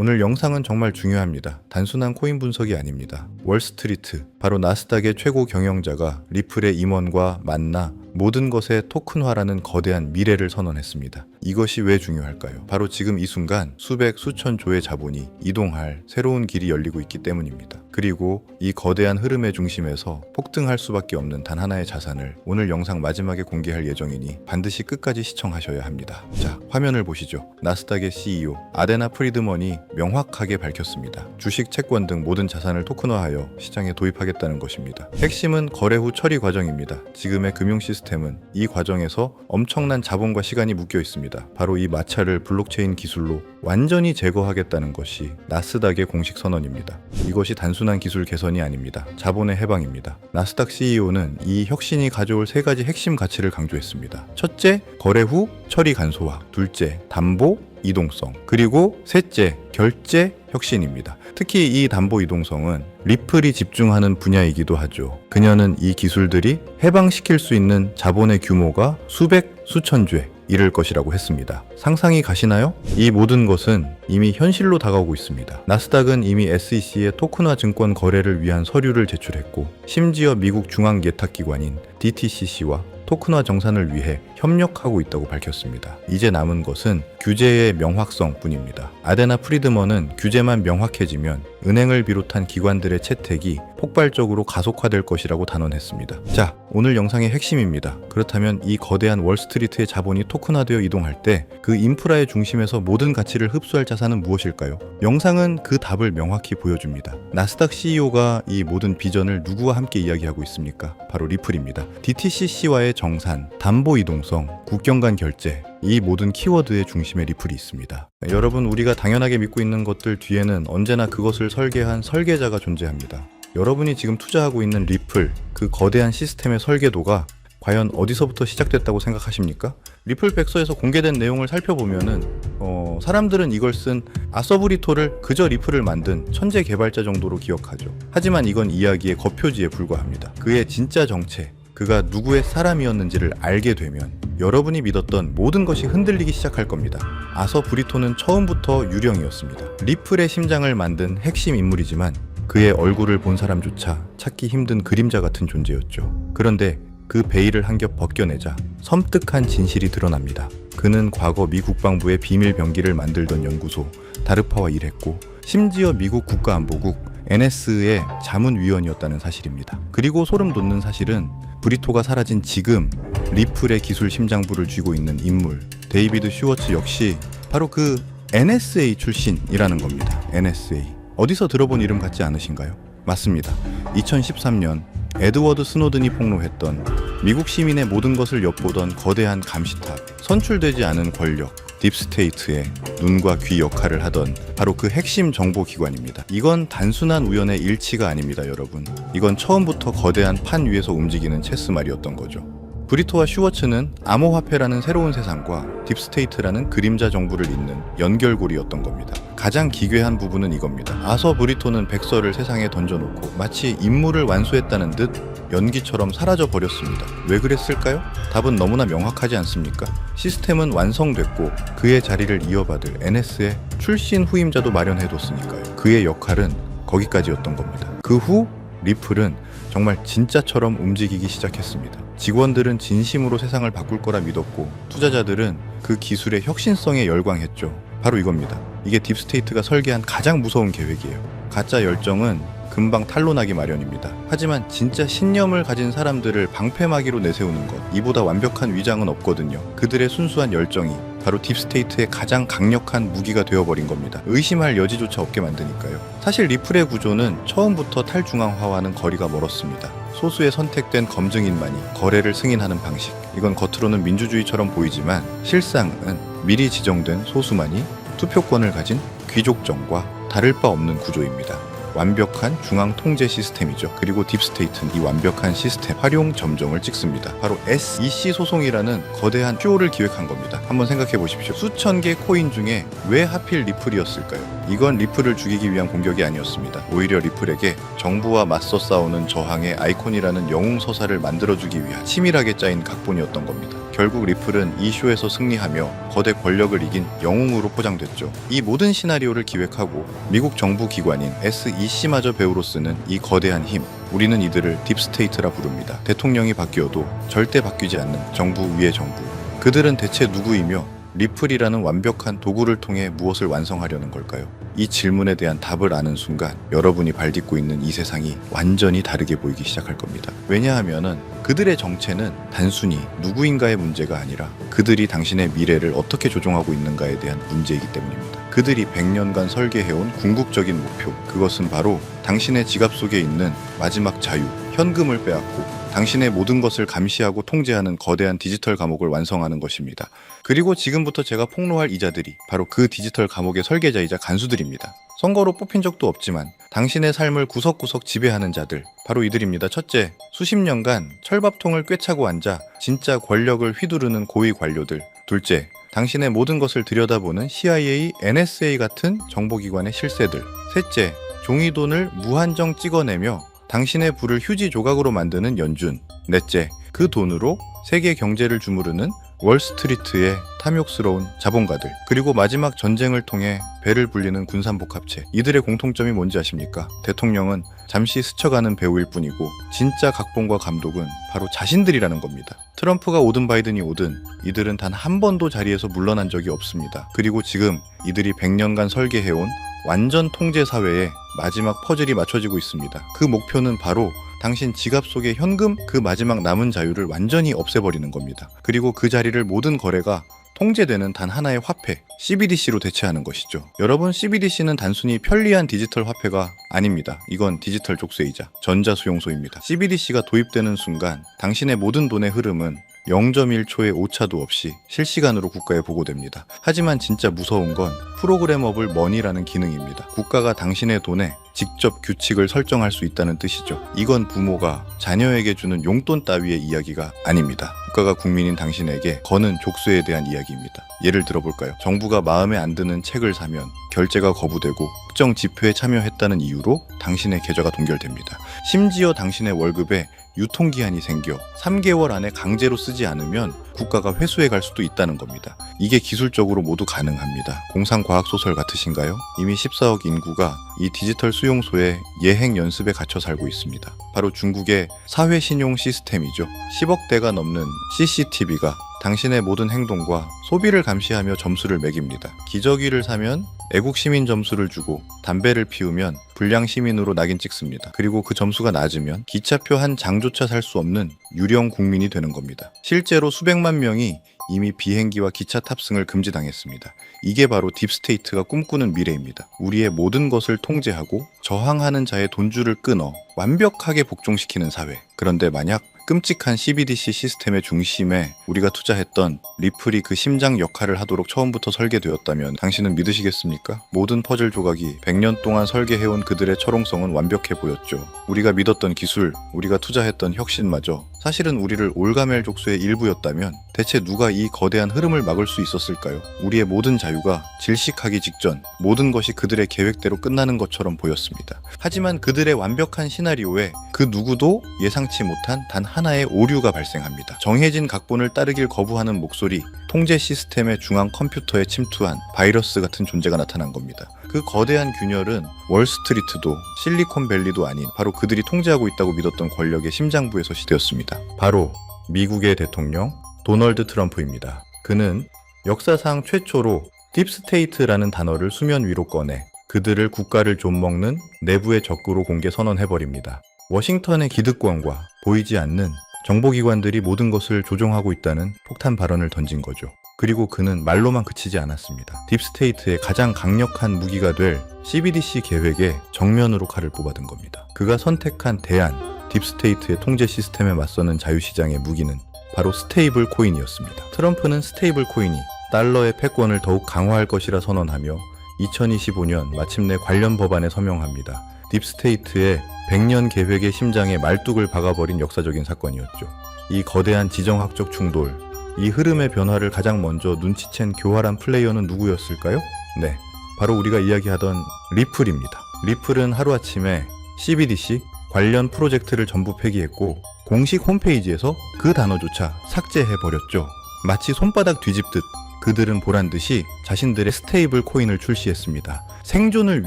오늘 영상은 정말 중요합니다. 단순한 코인 분석이 아닙니다. 월스트리트, 바로 나스닥의 최고 경영자가 리플의 임원과 만나 모든 것의 토큰화라는 거대한 미래를 선언했습니다. 이것이 왜 중요할까요? 바로 지금 이 순간 수백 수천 조의 자본이 이동할 새로운 길이 열리고 있기 때문입니다. 그리고 이 거대한 흐름의 중심에서 폭등할 수밖에 없는 단 하나의 자산을 오늘 영상 마지막에 공개할 예정이니 반드시 끝까지 시청하셔야 합니다. 자, 화면을 보시죠. 나스닥의 CEO 아데나 프리드먼이 명확하게 밝혔습니다. 주식, 채권 등 모든 자산을 토큰화하여 시장에 도입하겠다는 것입니다. 핵심은 거래 후 처리 과정입니다. 지금의 금융 시스템은 이 과정에서 엄청난 자본과 시간이 묶여 있습니다. 바로 이 마찰을 블록체인 기술로 완전히 제거하겠다는 것이 나스닥의 공식 선언입니다. 이것이 단순한 기술 개선이 아닙니다. 자본의 해방입니다. 나스닥 CEO는 이 혁신이 가져올 세 가지 핵심 가치를 강조했습니다. 첫째, 거래 후 처리 간소화. 둘째, 담보 이동성. 그리고 셋째, 결제 혁신입니다. 특히 이 담보 이동성은 리플이 집중하는 분야이기도 하죠. 그녀는 이 기술들이 해방시킬 수 있는 자본의 규모가 수백, 수천 죄 이를 것이라고 했습니다. 상상이 가시나요? 이 모든 것은 이미 현실로 다가오고 있습니다. 나스닥은 이미 SEC에 토큰화 증권 거래를 위한 서류를 제출했고, 심지어 미국 중앙 예탁기관인 DTCC와 토큰화 정산을 위해 협력하고 있다고 밝혔습니다. 이제 남은 것은 규제의 명확성 뿐입니다. 아데나 프리드먼은 규제만 명확해지면 은행을 비롯한 기관들의 채택이 폭발적으로 가속화될 것이라고 단언했습니다. 자, 오늘 영상의 핵심입니다. 그렇다면 이 거대한 월스트리트의 자본이 토큰화되어 이동할 때 그 인프라의 중심에서 모든 가치를 흡수할 자산은 무엇일까요? 영상은 그 답을 명확히 보여줍니다. 나스닥 CEO가 이 모든 비전을 누구와 함께 이야기하고 있습니까? 바로 리플입니다. DTCC와의 정산, 담보 이동성, 국경 간 결제, 이 모든 키워드의 중심에 리플이 있습니다. 여러분, 우리가 당연하게 믿고 있는 것들 뒤에는 언제나 그것을 설계한 설계자가 존재합니다. 여러분이 지금 투자하고 있는 리플, 그 거대한 시스템의 설계도가 과연 어디서부터 시작됐다고 생각하십니까? 리플 백서에서 공개된 내용을 살펴보면은 어, 사람들은 이걸 쓴 아서브리토를 그저 리플을 만든 천재 개발자 정도로 기억하죠. 하지만 이건 이야기의 겉표지에 불과합니다. 그의 진짜 정체, 그가 누구의 사람이었는지를 알게 되면 여러분이 믿었던 모든 것이 흔들리기 시작할 겁니다. 아서 브리토는 처음부터 유령이었습니다. 리플의 심장을 만든 핵심 인물이지만 그의 얼굴을 본 사람조차 찾기 힘든 그림자 같은 존재였죠. 그런데 그 베일을 한 겹 벗겨내자 섬뜩한 진실이 드러납니다. 그는 과거 미 국방부의 비밀 병기를 만들던 연구소 다르파와 일했고 심지어 미국 국가안보국 NS의 자문위원이었다는 사실입니다. 그리고 소름 돋는 사실은 브리토가 사라진 지금 리플의 기술 심장부를 쥐고 있는 인물 데이비드 슈워츠 역시 바로 그 NSA 출신이라는 겁니다. NSA 어디서 들어본 이름 같지 않으신가요? 맞습니다. 2013년 에드워드 스노든이 폭로했던 미국 시민의 모든 것을 엿보던 거대한 감시탑, 선출되지 않은 권력, 딥스테이트의 눈과 귀 역할을 하던 바로 그 핵심 정보 기관입니다. 이건 단순한 우연의 일치가 아닙니다, 여러분. 이건 처음부터 거대한 판 위에서 움직이는 체스말이었던 거죠. 브리토와 슈워츠는 암호화폐라는 새로운 세상과 딥스테이트라는 그림자 정부를 잇는 연결고리였던 겁니다. 가장 기괴한 부분은 이겁니다. 아서 브리토는 백서를 세상에 던져놓고 마치 임무를 완수했다는 듯 연기처럼 사라져 버렸습니다. 왜 그랬을까요? 답은 너무나 명확하지 않습니까? 시스템은 완성됐고 그의 자리를 이어받을 NS의 출신 후임자도 마련해뒀으니까요. 그의 역할은 거기까지였던 겁니다. 그 후 리플은 정말 진짜처럼 움직이기 시작했습니다. 직원들은 진심으로 세상을 바꿀 거라 믿었고 투자자들은 그 기술의 혁신성에 열광했죠. 바로 이겁니다. 이게 딥스테이트가 설계한 가장 무서운 계획이에요. 가짜 열정은 금방 탄로나기 마련입니다. 하지만 진짜 신념을 가진 사람들을 방패막이로 내세우는 것, 이보다 완벽한 위장은 없거든요. 그들의 순수한 열정이 바로 딥스테이트의 가장 강력한 무기가 되어버린 겁니다. 의심할 여지조차 없게 만드니까요. 사실 리플의 구조는 처음부터 탈중앙화와는 거리가 멀었습니다. 소수의 선택된 검증인만이 거래를 승인하는 방식. 이건 겉으로는 민주주의처럼 보이지만 실상은 미리 지정된 소수만이 투표권을 가진 귀족정과 다를 바 없는 구조입니다. 완벽한 중앙 통제 시스템이죠. 그리고 딥스테이트는 이 완벽한 시스템 활용 점정을 찍습니다. 바로 SEC 소송이라는 거대한 큐오를 기획한 겁니다. 한번 생각해 보십시오. 수천 개 코인 중에 왜 하필 리플이었을까요? 이건 리플을 죽이기 위한 공격이 아니었습니다. 오히려 리플에게 정부와 맞서 싸우는 저항의 아이콘이라는 영웅 서사를 만들어주기 위한 치밀하게 짜인 각본이었던 겁니다. 결국 리플은 이 쇼에서 승리하며 거대 권력을 이긴 영웅으로 포장됐죠. 이 모든 시나리오를 기획하고 미국 정부 기관인 SEC마저 배우로 쓰는 이 거대한 힘, 우리는 이들을 딥스테이트라 부릅니다. 대통령이 바뀌어도 절대 바뀌지 않는 정부 위의 정부. 그들은 대체 누구이며 리플이라는 완벽한 도구를 통해 무엇을 완성하려는 걸까요? 이 질문에 대한 답을 아는 순간 여러분이 발딛고 있는 이 세상이 완전히 다르게 보이기 시작할 겁니다. 왜냐하면은 그들의 정체는 단순히 누구인가의 문제가 아니라 그들이 당신의 미래를 어떻게 조종하고 있는가에 대한 문제이기 때문입니다. 그들이 100년간 설계해온 궁극적인 목표, 그것은 바로 당신의 지갑 속에 있는 마지막 자유, 현금을 빼앗고 당신의 모든 것을 감시하고 통제하는 거대한 디지털 감옥을 완성하는 것입니다. 그리고 지금부터 제가 폭로할 이자들이 바로 그 디지털 감옥의 설계자이자 간수들입니다. 선거로 뽑힌 적도 없지만 당신의 삶을 구석구석 지배하는 자들 바로 이들입니다. 첫째, 수십 년간 철밥통을 꿰차고 앉아 진짜 권력을 휘두르는 고위 관료들. 둘째, 당신의 모든 것을 들여다보는 CIA, NSA 같은 정보기관의 실세들. 셋째, 종이돈을 무한정 찍어내며 당신의 부를 휴지 조각으로 만드는 연준. 넷째, 그 돈으로 세계 경제를 주무르는 월스트리트의 탐욕스러운 자본가들. 그리고 마지막 전쟁을 통해 배를 불리는 군산복합체. 이들의 공통점이 뭔지 아십니까? 대통령은 잠시 스쳐가는 배우일 뿐이고 진짜 각본과 감독은 바로 자신들이라는 겁니다. 트럼프가 오든 바이든이 오든 이들은 단 한 번도 자리에서 물러난 적이 없습니다. 그리고 지금 이들이 100년간 설계해온 완전 통제 사회에 마지막 퍼즐이 맞춰지고 있습니다. 그 목표는 바로 당신 지갑 속의 현금 그 마지막 남은 자유를 완전히 없애버리는 겁니다. 그리고 그 자리를 모든 거래가 통제되는 단 하나의 화폐, CBDC로 대체하는 것이죠. 여러분, CBDC는 단순히 편리한 디지털 화폐가 아닙니다. 이건 디지털 족쇄이자 전자수용소입니다. CBDC가 도입되는 순간 당신의 모든 돈의 흐름은 0.1초의 오차도 없이 실시간으로 국가에 보고됩니다. 하지만 진짜 무서운 건 프로그래머블 머니라는 기능입니다. 국가가 당신의 돈에 직접 규칙을 설정할 수 있다는 뜻이죠. 이건 부모가 자녀에게 주는 용돈 따위의 이야기가 아닙니다. 국가가 국민인 당신에게 거는 족쇄에 대한 이야기입니다. 예를 들어볼까요? 정부가 마음에 안 드는 책을 사면 결제가 거부되고 특정 집회에 참여했다는 이유로 당신의 계좌가 동결됩니다. 심지어 당신의 월급에 유통기한이 생겨 3개월 안에 강제로 쓰지 않으면 국가가 회수해 갈 수도 있다는 겁니다. 이게 기술적으로 모두 가능합니다. 공상과학소설 같으신가요? 이미 14억 인구가 이 디지털 수용소에 예행 연습에 갇혀 살고 있습니다. 바로 중국의 사회신용 시스템이죠. 10억 대가 넘는 CCTV가 당신의 모든 행동과 소비를 감시하며 점수를 매깁니다. 기저귀를 사면 애국 시민 점수를 주고 담배를 피우면 불량 시민으로 낙인 찍습니다. 그리고 그 점수가 낮으면 기차표 한 장조차 살 수 없는 유령 국민이 되는 겁니다. 실제로 수백만 명이 이미 비행기와 기차 탑승을 금지당했습니다. 이게 바로 딥스테이트가 꿈꾸는 미래입니다. 우리의 모든 것을 통제하고 저항하는 자의 돈줄을 끊어 완벽하게 복종시키는 사회. 그런데 만약 끔찍한 CBDC 시스템의 중심에 우리가 투자했던 리플이 그 심장 역할을 하도록 처음부터 설계되었다면 당신은 믿으시겠습니까? 모든 퍼즐 조각이 100년 동안 설계해온 그들의 철옹성은 완벽해 보였죠. 우리가 믿었던 기술, 우리가 투자했던 혁신마저 사실은 우리를 올가멜 족쇄의 일부였다면 대체 누가 이 거대한 흐름을 막을 수 있었을까요? 우리의 모든 자유가 질식하기 직전 모든 것이 그들의 계획대로 끝나는 것처럼 보였습니다. 하지만 그들의 완벽한 시나리오에 그 누구도 예상치 못한 단 하나의 오류가 발생합니다. 정해진 각본을 따르길 거부하는 목소리, 통제 시스템의 중앙 컴퓨터에 침투한 바이러스 같은 존재가 나타난 겁니다. 그 거대한 균열은 월스트리트도 실리콘밸리도 아닌 바로 그들이 통제하고 있다고 믿었던 권력의 심장부에서 시되었습니다. 바로 미국의 대통령 도널드 트럼프입니다. 그는 역사상 최초로 딥스테이트라는 단어를 수면 위로 꺼내 그들을 국가를 좀먹는 내부의 적으로 공개 선언해버립니다. 워싱턴의 기득권과 보이지 않는 정보기관들이 모든 것을 조종하고 있다는 폭탄 발언을 던진 거죠. 그리고 그는 말로만 그치지 않았습니다. 딥스테이트의 가장 강력한 무기가 될 CBDC 계획에 정면으로 칼을 뽑아든 겁니다. 그가 선택한 대안, 딥스테이트의 통제 시스템에 맞서는 자유시장의 무기는 바로 스테이블 코인이었습니다. 트럼프는 스테이블 코인이 달러의 패권을 더욱 강화할 것이라 선언하며 2025년 마침내 관련 법안에 서명합니다. 딥스테이트의 100년 계획의 심장에 말뚝을 박아버린 역사적인 사건이었죠. 이 거대한 지정학적 충돌, 이 흐름의 변화를 가장 먼저 눈치챈 교활한 플레이어는 누구였을까요? 네, 바로 우리가 이야기하던 리플입니다. 리플은 하루아침에 CBDC 관련 프로젝트를 전부 폐기했고 공식 홈페이지에서 그 단어조차 삭제해버렸죠. 마치 손바닥 뒤집듯 그들은 보란 듯이 자신들의 스테이블 코인을 출시했습니다. 생존을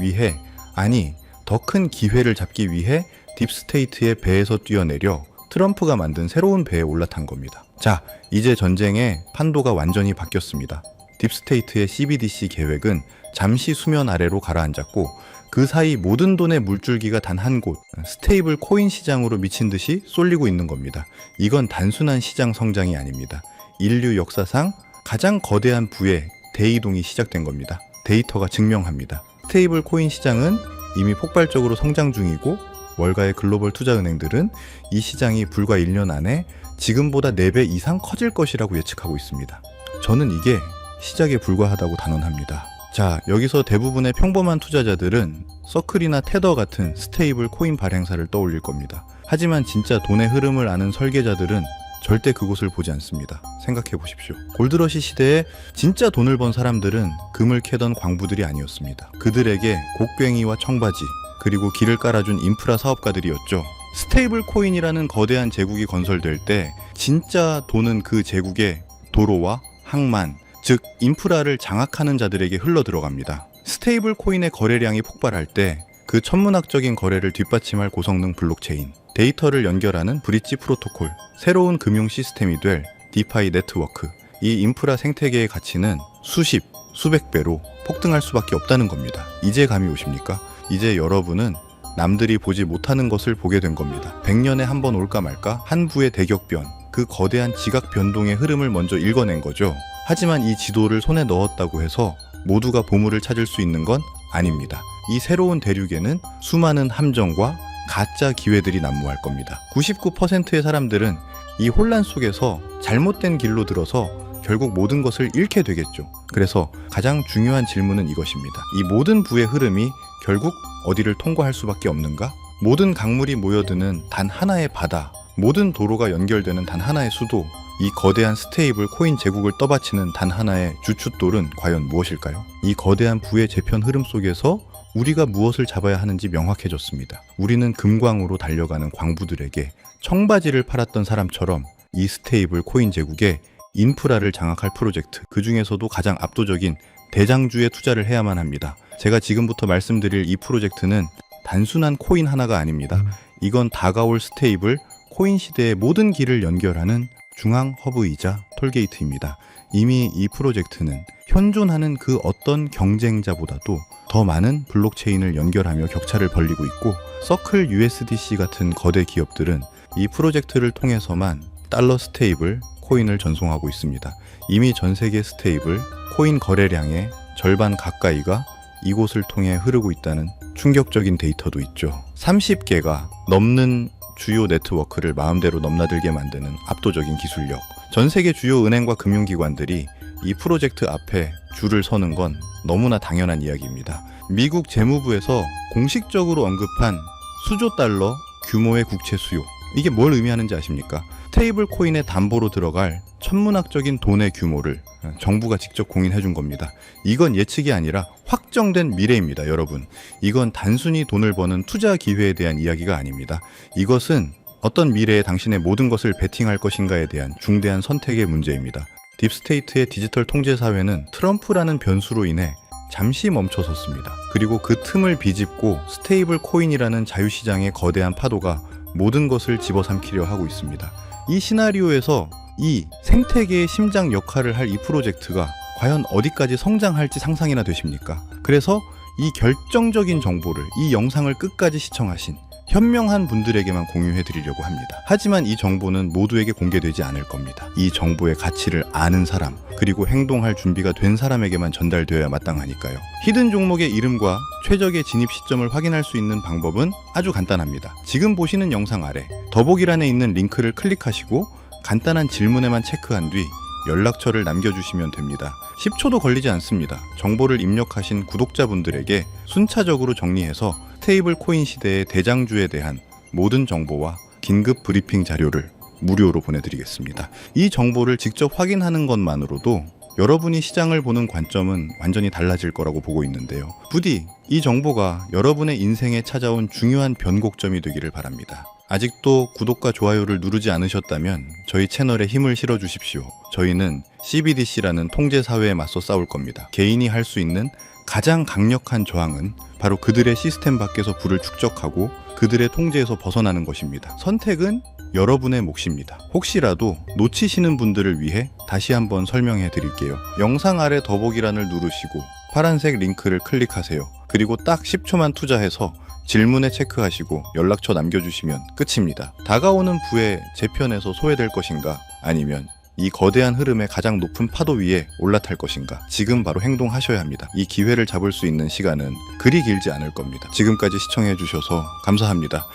위해 아니 더 큰 기회를 잡기 위해 딥스테이트의 배에서 뛰어내려 트럼프가 만든 새로운 배에 올라탄 겁니다. 자, 이제 전쟁의 판도가 완전히 바뀌었습니다. 딥스테이트의 CBDC 계획은 잠시 수면 아래로 가라앉았고 그 사이 모든 돈의 물줄기가 단 한 곳, 스테이블 코인 시장으로 미친 듯이 쏠리고 있는 겁니다. 이건 단순한 시장 성장이 아닙니다. 인류 역사상 가장 거대한 부의 대이동이 시작된 겁니다. 데이터가 증명합니다. 스테이블 코인 시장은 이미 폭발적으로 성장 중이고 월가의 글로벌 투자은행들은 이 시장이 불과 1년 안에 지금보다 4배 이상 커질 것이라고 예측하고 있습니다. 저는 이게 시작에 불과하다고 단언합니다. 자, 여기서 대부분의 평범한 투자자들은 서클이나 테더 같은 스테이블 코인 발행사를 떠올릴 겁니다. 하지만 진짜 돈의 흐름을 아는 설계자들은 절대 그곳을 보지 않습니다. 생각해 보십시오. 골드러시 시대에 진짜 돈을 번 사람들은 금을 캐던 광부들이 아니었습니다. 그들에게 곡괭이와 청바지, 그리고 길을 깔아준 인프라 사업가들이었죠. 스테이블 코인이라는 거대한 제국이 건설될 때 진짜 돈은 그 제국의 도로와 항만, 즉 인프라를 장악하는 자들에게 흘러 들어갑니다. 스테이블 코인의 거래량이 폭발할 때 그 천문학적인 거래를 뒷받침할 고성능 블록체인, 데이터를 연결하는 브릿지 프로토콜, 새로운 금융 시스템이 될 디파이 네트워크, 이 인프라 생태계의 가치는 수십, 수백 배로 폭등할 수밖에 없다는 겁니다. 이제 감이 오십니까? 이제 여러분은 남들이 보지 못하는 것을 보게 된 겁니다. 100년에 한 번 올까 말까 한 부의 대격변, 그 거대한 지각 변동의 흐름을 먼저 읽어낸 거죠. 하지만 이 지도를 손에 넣었다고 해서 모두가 보물을 찾을 수 있는 건 아닙니다. 이 새로운 대륙에는 수많은 함정과 가짜 기회들이 난무할 겁니다. 99%의 사람들은 이 혼란 속에서 잘못된 길로 들어서 결국 모든 것을 잃게 되겠죠. 그래서 가장 중요한 질문은 이것입니다. 이 모든 부의 흐름이 결국 어디를 통과할 수밖에 없는가? 모든 강물이 모여드는 단 하나의 바다, 모든 도로가 연결되는 단 하나의 수도, 이 거대한 스테이블 코인 제국을 떠받치는 단 하나의 주춧돌은 과연 무엇일까요? 이 거대한 부의 재편 흐름 속에서 우리가 무엇을 잡아야 하는지 명확해졌습니다. 우리는 금광으로 달려가는 광부들에게 청바지를 팔았던 사람처럼 이 스테이블 코인 제국에 인프라를 장악할 프로젝트, 그 중에서도 가장 압도적인 대장주에 투자를 해야만 합니다. 제가 지금부터 말씀드릴 이 프로젝트는 단순한 코인 하나가 아닙니다. 이건 다가올 스테이블 코인 시대의 모든 길을 연결하는 중앙 허브이자 톨게이트입니다. 이미 이 프로젝트는 현존하는 그 어떤 경쟁자보다도 더 많은 블록체인을 연결하며 격차를 벌리고 있고 서클 USDC 같은 거대 기업들은 이 프로젝트를 통해서만 달러 스테이블 코인을 전송하고 있습니다. 이미 전 세계 스테이블 코인 거래량의 절반 가까이가 이곳을 통해 흐르고 있다는 충격적인 데이터도 있죠. 30개가 넘는 주요 네트워크를 마음대로 넘나들게 만드는 압도적인 기술력. 전 세계 주요 은행과 금융기관들이 이 프로젝트 앞에 줄을 서는 건 너무나 당연한 이야기입니다. 미국 재무부에서 공식적으로 언급한 수조 달러 규모의 국채 수요. 이게 뭘 의미하는지 아십니까? 스테이블 코인의 담보로 들어갈 천문학적인 돈의 규모를 정부가 직접 공인해 준 겁니다. 이건 예측이 아니라 확정된 미래입니다, 여러분. 이건 단순히 돈을 버는 투자 기회에 대한 이야기가 아닙니다. 이것은 어떤 미래에 당신의 모든 것을 베팅할 것인가에 대한 중대한 선택의 문제입니다. 딥스테이트의 디지털 통제 사회는 트럼프라는 변수로 인해 잠시 멈춰섰습니다. 그리고 그 틈을 비집고 스테이블 코인이라는 자유시장의 거대한 파도가 모든 것을 집어삼키려 하고 있습니다. 이 시나리오에서 이 생태계의 심장 역할을 할 이 프로젝트가 과연 어디까지 성장할지 상상이나 되십니까? 그래서 이 결정적인 정보를 이 영상을 끝까지 시청하신 현명한 분들에게만 공유해 드리려고 합니다. 하지만 이 정보는 모두에게 공개되지 않을 겁니다. 이 정보의 가치를 아는 사람, 그리고 행동할 준비가 된 사람에게만 전달되어야 마땅하니까요. 히든 종목의 이름과 최적의 진입 시점을 확인할 수 있는 방법은 아주 간단합니다. 지금 보시는 영상 아래 더보기란에 있는 링크를 클릭하시고 간단한 질문에만 체크한 뒤 연락처를 남겨주시면 됩니다. 10초도 걸리지 않습니다. 정보를 입력하신 구독자분들에게 순차적으로 정리해서 스테이블 코인 시대의 대장주에 대한 모든 정보와 긴급 브리핑 자료를 무료로 보내드리겠습니다. 이 정보를 직접 확인하는 것만으로도 여러분이 시장을 보는 관점은 완전히 달라질 거라고 보고 있는데요. 부디 이 정보가 여러분의 인생에 찾아온 중요한 변곡점이 되기를 바랍니다. 아직도 구독과 좋아요를 누르지 않으셨다면 저희 채널에 힘을 실어 주십시오. 저희는 CBDC라는 통제 사회에 맞서 싸울 겁니다. 개인이 할 수 있는 가장 강력한 저항은 바로 그들의 시스템 밖에서 부를 축적하고 그들의 통제에서 벗어나는 것입니다. 선택은 여러분의 몫입니다. 혹시라도 놓치시는 분들을 위해 다시 한번 설명해 드릴게요. 영상 아래 더보기란을 누르시고 파란색 링크를 클릭하세요. 그리고 딱 10초만 투자해서 질문에 체크하시고 연락처 남겨주시면 끝입니다. 다가오는 부에 제 편에서 소외될 것인가 아니면 이 거대한 흐름의 가장 높은 파도 위에 올라탈 것인가 지금 바로 행동하셔야 합니다. 이 기회를 잡을 수 있는 시간은 그리 길지 않을 겁니다. 지금까지 시청해 주셔서 감사합니다.